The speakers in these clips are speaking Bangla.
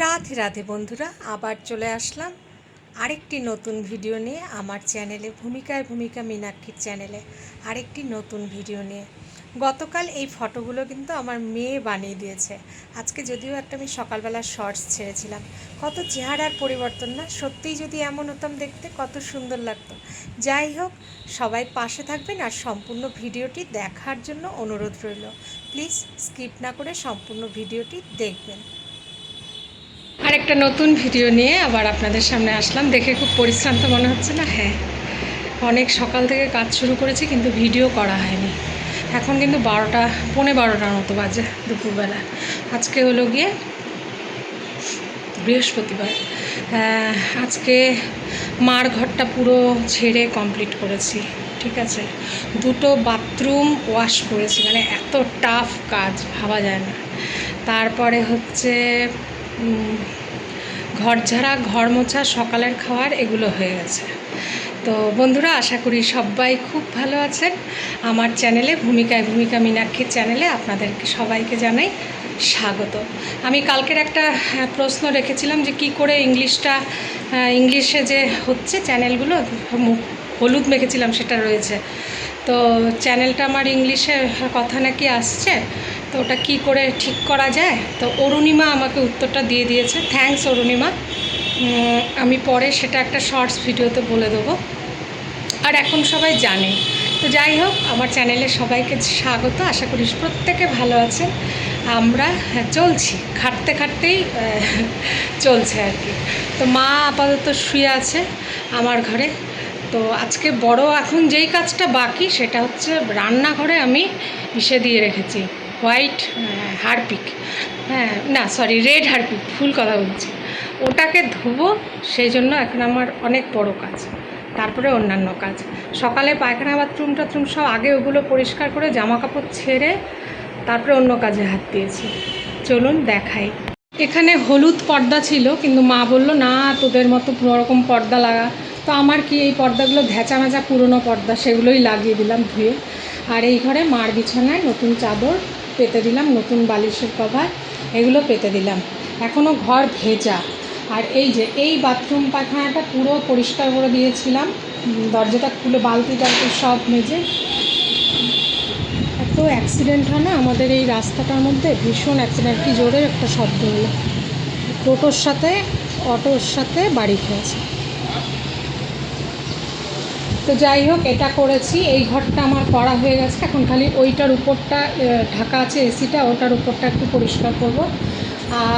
রাধে রাধে বন্ধুরা, আবার চলে আসলাম আরেকটি নতুন ভিডিও নিয়ে আমার চ্যানেলে, ভূমিকায় ভূমিকা মীনাক্ষীর চ্যানেলে আরেকটি নতুন ভিডিও নিয়ে। গতকাল এই ফটোগুলো কিন্তু আমার মেয়ে বানিয়ে দিয়েছে। আজকে যদিও একটা আমি সকালবেলা শর্টস ছেড়েছিলাম। কত চেহারার পরিবর্তন না? সত্যিই যদি এমন হতাম দেখতে কত সুন্দর লাগতো। যাই হোক, সবাই পাশে থাকবেন আর সম্পূর্ণ ভিডিওটি দেখার জন্য অনুরোধ রইল। প্লিজ স্কিপ না করে সম্পূর্ণ ভিডিওটি দেখবেন। আর একটা নতুন ভিডিও নিয়ে আবার আপনাদের সামনে আসলাম। দেখে খুব পরিশ্রান্ত মনে হচ্ছে না? হ্যাঁ অনেক সকাল থেকে কাজ শুরু করেছি কিন্তু ভিডিও করা হয়নি। এখন কিন্তু বারোটা, পৌনে বারোটার মতো বাজে দুপুরবেলা। আজকে হলো গিয়ে বৃহস্পতিবার। আজকে মার ঘরটা পুরো ঝেড়ে কমপ্লিট করেছি, ঠিক আছে? দুটো বাথরুম ওয়াশ করেছি মানে এত টাফ কাজ, ভাবা যায় না। তারপরে হচ্ছে ঘর ঝাড়া, ঘর মোছা, সকালের খাওয়ার এগুলো হয়ে গেছে। তো বন্ধুরা, আশা করি সবাই খুব ভালো আছেন। আমার চ্যানেলে, ভূমিকায়, ভূমিকা মীনাক্ষীর চ্যানেলে আপনাদেরকে সবাইকে জানাই স্বাগত। আমি কালকের একটা প্রশ্ন রেখেছিলাম যে কি করে ইংলিশটা ইংলিশে যে হচ্ছে চ্যানেলগুলো হলুদ মেখেছিলাম, সেটা রয়েছে। তো চ্যানেলটা আমার ইংলিশে কথা নাকি আসছে? তো ওটা কি করে ঠিক করা যায়? তো অরুণিমা আমাকে উত্তরটা দিয়ে দিয়েছে। থ্যাঙ্কস অরুণিমা। আমি পরে সেটা একটা শর্টস ভিডিওতে বলে দেবো। আর এখন সবাই জানে। তো যাই হোক আমার চ্যানেলে সবাইকে স্বাগত। আশা করি প্রত্যেকে ভালো আছেন। আমরা হ্যাঁ, চলছি। খাটতে খাটতেই চলছে আর কি। তো মা আপাতত শুয়ে আছে আমার ঘরে। তো আজকে বড় এখন যেই কাজটা বাকি সেটা হচ্ছে রান্নাঘরে আমি ইসে দিয়ে রেখেছি। হোয়াইট হারপিক হ্যাঁ না সরি রেড হারপিক ফুল কথা বলছি। ওটাকে ধুবো, সেই জন্য এখন আমার অনেক বড় কাজ। তারপরে অন্যান্য কাজ। সকালে পায়খানা বাথরুম টাথরুম সব আগে ওগুলো পরিষ্কার করে জামা কাপড় ছেড়ে তারপরে অন্য কাজে হাত দিয়েছি। চলুন দেখাই। এখানে হলুদ পর্দা ছিল, কিন্তু মা বলল, না, তোদের মতো রকম পর্দা লাগা তো আমার কি এই পর্দাগুলো ভেচা ভেচা পুরনো পর্দা? সেগুলোই লাগিয়ে দিলাম ধুয়ে। আর এই ঘরে মার বিছানায় নতুন চাদর পেতে দিলাম, নতুন বালিশের কভার, এগুলো পেতে দিলাম। এখনও ঘর ভেজা। আর এই যে, এই বাথরুম পায়খানাটা পুরো পরিষ্কার করে দিয়েছিলাম। দরজাটা খুলে, বালতি টালতি সব মেজে। এত অ্যাক্সিডেন্ট হয় না, আমাদের এই রাস্তাটার মধ্যে ভীষণ অ্যাক্সিডেন্ট কি জোরে একটা শব্দ হলো। টোটোর সাথে, অটোর সাথে বাড়ি খেয়েছে তো যাই হোক, এটা করেছি। এই ঘরটা আমার করা হয়ে গেছে। এখন খালি ওইটার উপরটা ঢাকা আছে এসিটা, ওটার উপরটা একটু পরিষ্কার করব।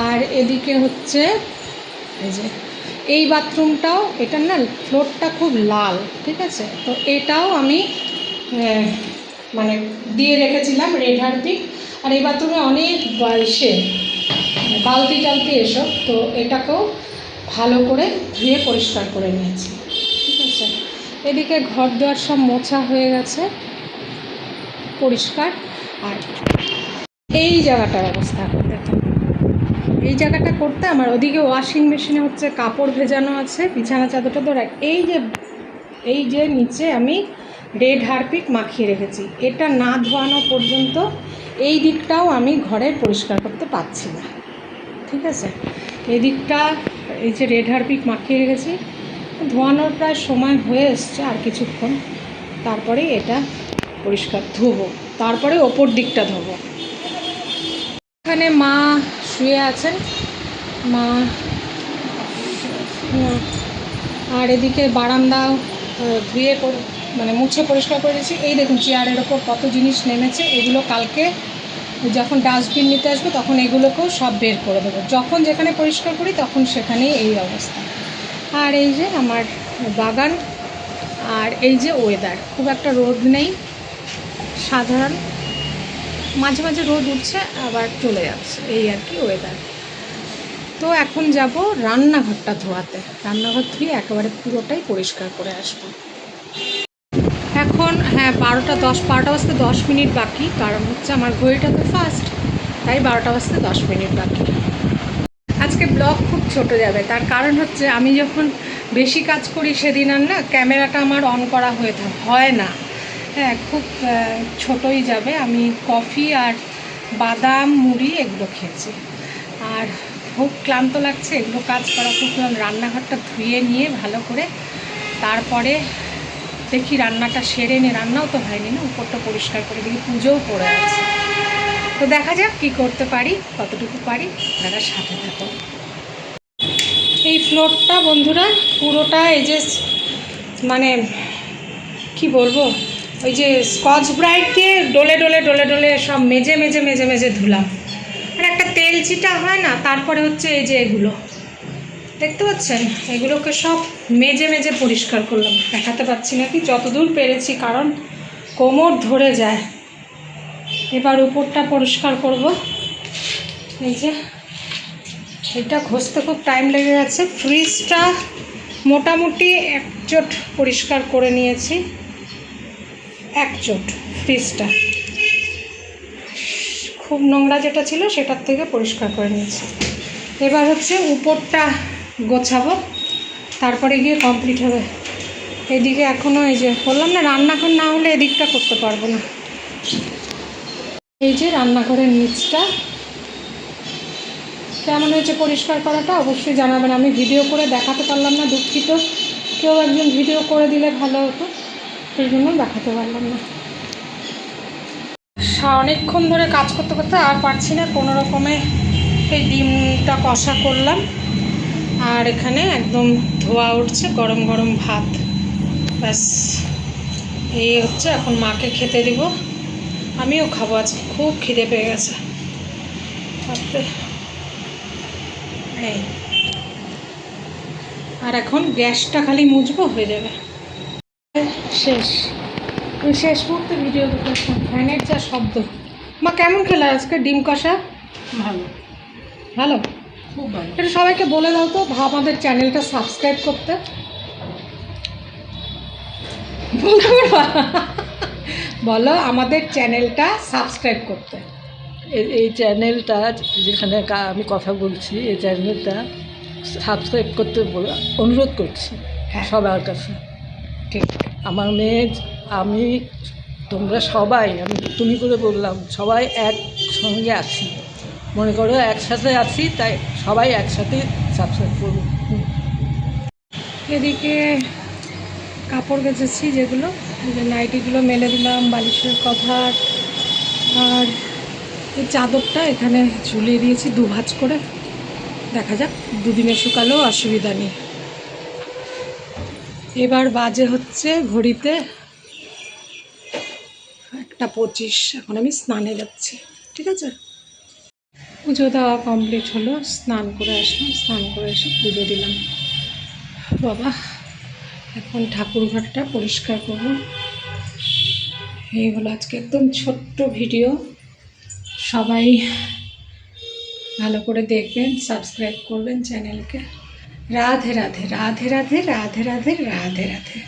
আর এদিকে হচ্ছে, এই যে, এই বাথরুমটাও, এটার না ফ্লোরটা খুব লাল, ঠিক আছে? তো এটাও আমি মানে দিয়ে রেখেছিলাম রেড হার্পিক। আর এই বাথরুমে অনেক ইসে বালতি টালতি এসব, তো এটাকেও ভালো করে ধুয়ে পরিষ্কার করে নিয়েছি, ঠিক আছে? এদিকে ঘর দুয়ার সব মোছা হয়ে গেছে। পরিষ্কার। আর এই জায়গাটার অবস্থা। দেখুন। এই জায়গাটা করতে আমার ওদিকে ওয়াশিং মেশিনে হচ্ছে কাপড় ভেজানো আছে, বিছানা চাদরটা আর এই যে এই যে নিচে আমি রেড হারপিক মাখিয়ে রেখেছি। এটা না ধোয়ানো পর্যন্ত এই দিকটাও আমি ঘরে পরিষ্কার করতে পারছি না। ঠিক আছে? এই দিকটা এই যে রেড হারপিক মাখিয়ে রেখেছি। ধোয়ানোর প্রায় সময় হয়ে এসছে আর কিছুক্ষণ। তারপরে এটা পরিষ্কার ধোবো। তারপরে ওপর দিকটা ধোবো। এখানে মা শুয়ে আছেন। মা আর এদিকে বারান্দাও আহ, ধুয়ে মানে মুছে পরিষ্কার করে দিয়েছি। এই দেখুন চেয়ারের ওপর কত জিনিস নেমেছে। এগুলো কালকে যখন ডাস্টবিন নিতে আসবে তখন এগুলোকেও সব বের করে দেবো। যখন যেখানে পরিষ্কার করি তখন সেখানেই এই অবস্থা। আর এই যে আমার বাগান, আর এই যে ওয়েদার খুব একটা রোদ নেই, সাধারণ। মাঝে মাঝে রোদ উঠছে, আবার চলে যাচ্ছে, এই আর কি ওয়েদার তো এখন যাব রান্নাঘরটা ধোয়াতে। রান্নাঘর ধুয়ে একেবারে পুরোটাই পরিষ্কার করে আসব। এখন হ্যাঁ বারোটা দশ, বারোটা বাজতে দশ মিনিট বাকি, কারণ হচ্ছে আমার ঘড়িটা তো ফার্স্ট তাই বারোটা বাজতে দশ মিনিট বাকি। ছোট যাবে। তার কারণ হচ্ছে আমি যখন বেশি কাজ করি সেদিন আর না ক্যামেরাটা আমার অন করা হয়ে হয় না। হ্যাঁ খুব ছোটই যাবে। আমি কফি আর বাদাম, মুড়ি এগুলো খেয়েছি। আর খুব ক্লান্ত লাগছে, এগুলো কাজ করা খুব। রান্নাঘরটা ধুয়ে নিয়ে ভালো করে তারপরে দেখি রান্নাটা সেরে নে, রান্নাও তো হয়নি না, উপরটা পরিষ্কার করে দেখি পুজোও পড়ে আছে। তো দেখা যাক কী করতে পারি, কতটুকু পারি, আপনারা সাথে থাকুন। এই ফ্লোরটা বন্ধুরা পুরোটা এই যে মানে কি বলব? ওই যে স্কচ ব্রাইট দিয়ে ডলে ডলে ডলে ডলে সব মেজে মেজে মেজে মেজে ধুলাম আর একটা তেল চিটা হয় না, তারপরে হচ্ছে এই যে এগুলো। দেখতে পাচ্ছেন? এগুলোকে সব মেজে মেজে পরিষ্কার করলাম। দেখাতে পাচ্ছি নাকি? যতদূর পেরেছি, কারণ কোমর ধরে যায়। এবার উপরটা পরিষ্কার করব। এই যে এটা ঘষতে খুব টাইম লেগে গেছে। ফ্রিজটা মোটামুটি এক চোট পরিষ্কার করে নিয়েছি। এক চোট ফ্রিজটা খুব নোংরা যেটা ছিল সেটার থেকে পরিষ্কার করে নিয়েছি। এবার হচ্ছে উপরটা গোছাবো। তারপরে গিয়ে কমপ্লিট হবে। এদিকে এখনও এই যে বললাম না, রান্নাঘর না হলে এদিকটা করতে পারব না। এই যে রান্নাঘরের নিচটা কেমন হয়েছে পরিষ্কার করাটা অবশ্যই জানাবেন। আমি ভিডিও করে দেখাতে পারলাম না, দুঃখিত। কেউ একজন ভিডিও করে দিলে ভালো হতো, সেই জন্য দেখাতে পারলাম না। অনেকক্ষণ ধরে কাজ করতে করতে আর পারছি না, কোনো রকমে এই ডিমটা কষা করলাম। আর এখানে একদম ধোয়া উঠছে, গরম গরম ভাত। ব্যাস, এই হচ্ছে, এখন মাকে খেতে দিব। আমিও খাব আজকে, খুব খিদে পেয়ে গেছে। এই। আর এখন গ্যাসটা খালি মুছবো হয়ে যাবে। শেষ। ওই শেষ মুহূর্তে ভিডিও দেখেছিলাম ফ্যানের যা শব্দ। মা কেমন খেলা আজকে? ডিম কষা? ভালো। ভালো? খুব ভালো। এটা সবাইকে বলে দাও তো ভা- আমাদের চ্যানেলটা সাবস্ক্রাইব করতে। বলতে বলো। আমাদের চ্যানেলটা সাবস্ক্রাইব করতে। এই এই চ্যানেলটা যেখানে আমি কথা বলছি এই চ্যানেলটা সাবস্ক্রাইব করতে বল- অনুরোধ করছি হ্যাঁ। সবার কাছে ঠিক আমার মেয়ে আমি তোমরা সবাই আমি তুমি করে বললাম সবাই একসঙ্গে আছি মনে করো একসাথে আছি তাই সবাই একসাথে সাবস্ক্রাইব করব। এদিকে কাপড় বেঁচেছি যেগুলো নাইটিগুলো মেলে দিলাম বালিশের কভার আর এই চাদরটা এখানে ঝুলিয়ে দিয়েছি দু ভাঁজ করে। দেখা যাক, দুদিনে শুকালেও অসুবিধা নেই। এবার বাজে হচ্ছে ঘড়িতে একটা পঁচিশ। এখন আমি স্নানে যাচ্ছি, ঠিক আছে? পুজো দেওয়া কমপ্লিট হলো, স্নান করে আসলাম, স্নান করে এসে পুজো দিলাম। বাবা, এখন ঠাকুর ঘরটা পরিষ্কার করব। এই হলো আজকে একদম ছোট্ট ভিডিও। সবাই ভালো করে দেখবেন সাবস্ক্রাইব করবেন চ্যানেলকে রাধে রাধে রাধে রাধে রাধে রাধে রাধে রাধে।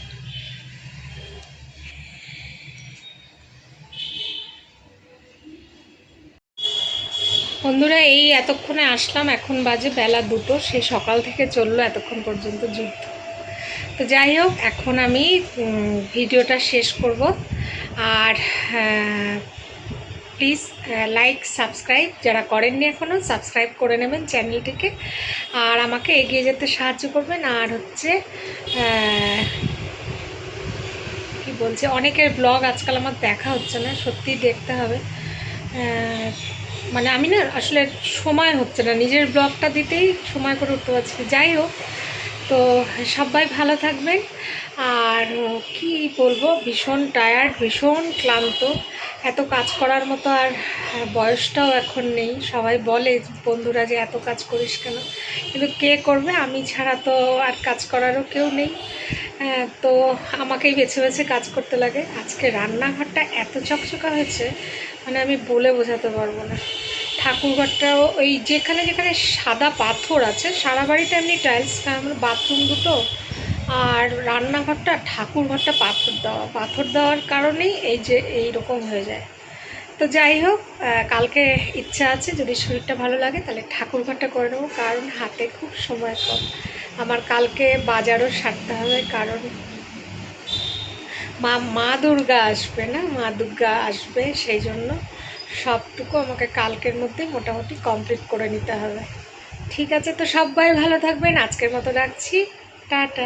বন্ধুরা, এই এতক্ষণে আসলাম, এখন বাজে বেলা দুটো, সে সকাল থেকে চলল এতক্ষণ পর্যন্ত যুদ্ধ। তো যাই হোক, এখন আমি ভিডিওটা শেষ করব। আর প্লিজ লাইক সাবস্ক্রাইব যারা করেননি এখনও সাবস্ক্রাইব করে নেবেন চ্যানেলটিকে। আর আমাকে এগিয়ে যেতে সাহায্য করবেন। আর হচ্ছে কি বলছে, অনেকের ব্লগ আজকাল আমার দেখা হচ্ছে না সত্যিই দেখতে হবে। মানে আমি না আসলে সময় হচ্ছে না, নিজের ব্লগটা দিতেই সময় করে উঠতে পারছি যাই হোক, তো সবাই ভালো থাকবেন। আর কি বলব ভীষণ টায়ার্ড ভীষণ ক্লান্ত। এত কাজ করার মতো আর বয়সটাও এখন নেই। সবাই বলে বন্ধুরা যে এত কাজ করিস কেন? কিন্তু কে করবে? আমি ছাড়া তো আর কাজ করারও কেউ নেই। হ্যাঁ, তো আমাকেই বেছে বেছে কাজ করতে লাগে। আজকে রান্নাঘরটা এত চকচকা হয়েছে মানে আমি বলে বোঝাতে পারব না। ঠাকুরঘরটাও ওই যেখানে যেখানে সাদা পাথর আছে সারা বাড়িটা এমনি টাইলস আমার বাথরুম দুটো। আর রান্নাঘরটা ঠাকুরঘরটা পাথর দেওয়া, পাথর দেওয়ার কারণেই এই যে এই রকম হয়ে যায়। তো যাই হোক কালকে ইচ্ছা আছে যদি শরীরটা ভালো লাগে তাহলে ঠাকুরঘরটা করে নেব, কারণ হাতে খুব সময় কম। আমার কালকে বাজারও সারতে হবে, কারণ মা মা দুর্গা আসবে না? মা দুর্গা আসবে, সেই জন্য সবটুকু আমাকে কালকের মধ্যে মোটামুটি কমপ্লিট করে নিতে হবে। ঠিক আছে, তো সবাই ভালো থাকবেন, আজকের মতো রাখছি। 大的